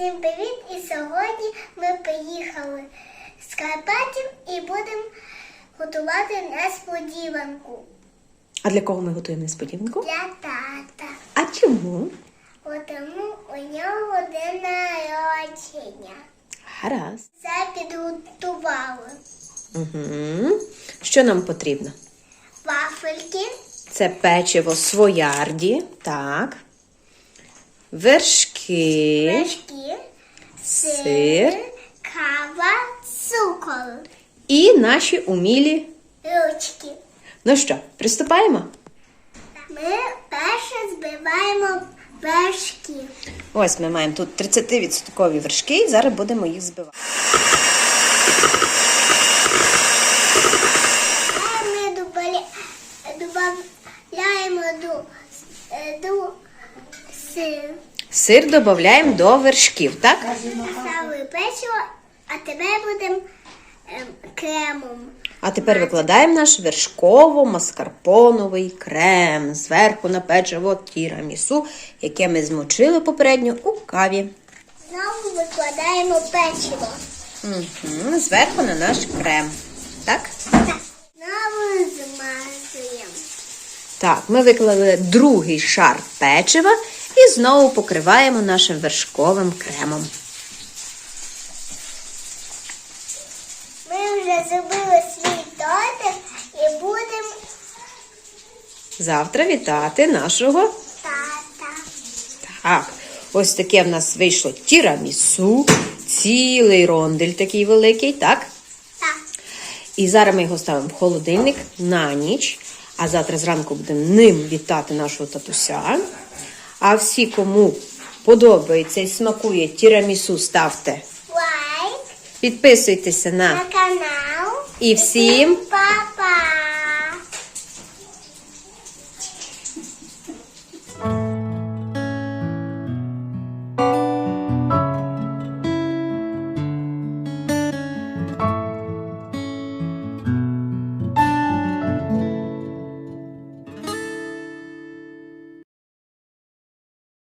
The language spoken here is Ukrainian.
Всім привіт! І сьогодні ми приїхали з Карпатів і будемо готувати несподіванку А для кого ми готуємо несподіванку? для тата. А чому? Бо Тому у нього день народження. Гаразд. Все підготували. Угу. Що нам потрібно? Вафельки, Це печиво своярді, так. Вершки, вершки, сир, Сир. кава, цукор, і наші умілі. ручки. Ну що, приступаємо? Ми перше збиваємо вершки. Ось ми маємо тут 30% вершки, і зараз будемо їх збивати. Ми додаємо до, е, до сир. Сир додаємо до вершків, так? Ставили печиво, а тепер будемо ем, кремом. А тепер викладаємо наш вершково-маскарпоновий крем зверху на печиво тірамісу, яке ми змочили попередньо у каві. Знову викладаємо печиво. Угу. Зверху на наш крем. Так? Так. Знову змазуємо. Так, ми виклали другий шар печива і знову покриваємо нашим вершковим кремом. Ми вже зробили свій тортик і будемо Завтра вітати нашого. тата. Так, ось таке в нас вийшло тірамісу, цілий рондель такий великий, так? Так. І зараз ми його ставимо в холодильник на ніч, а завтра зранку будемо ним вітати нашого татуся. А всі, кому подобається і смакує тірамісу, ставте, Лайк підписуйтеся на на канал. і всім Папа.